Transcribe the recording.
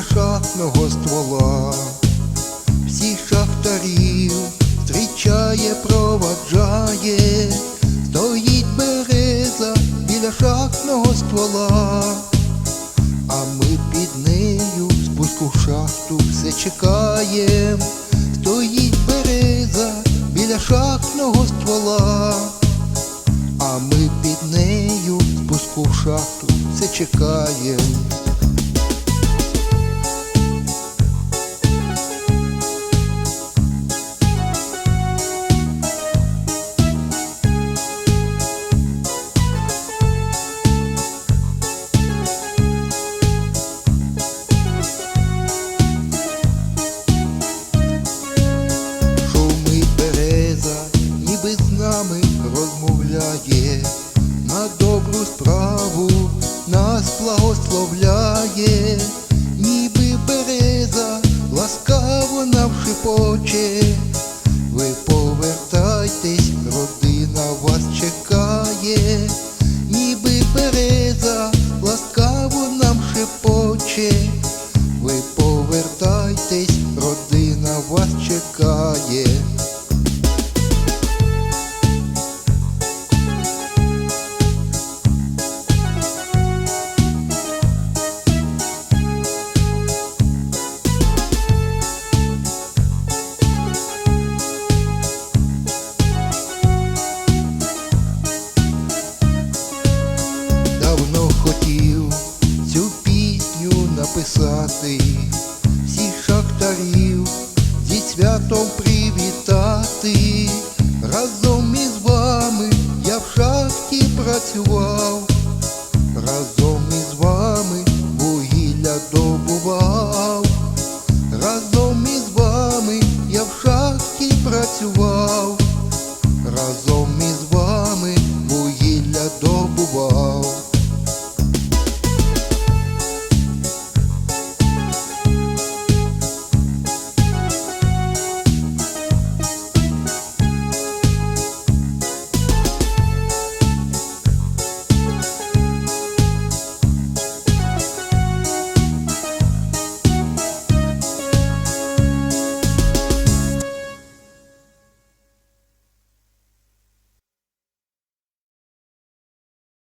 біля шахтного ствола. Всіх шахтарів зустрічає, проваджає, стоїть береза біля шахтного ствола, а ми під нею спуску в шахту все чекаєм, стоїть береза біля шахтного ствола, а ми під нею спуску в шахту все чекаєм. Розмовляє, на добру справу нас благословляє, писати, всіх шахтарів зі святом привітати. Разом із вами я в шахті працював, разом із вами вугілля добував, разом із вами я в шахті працював.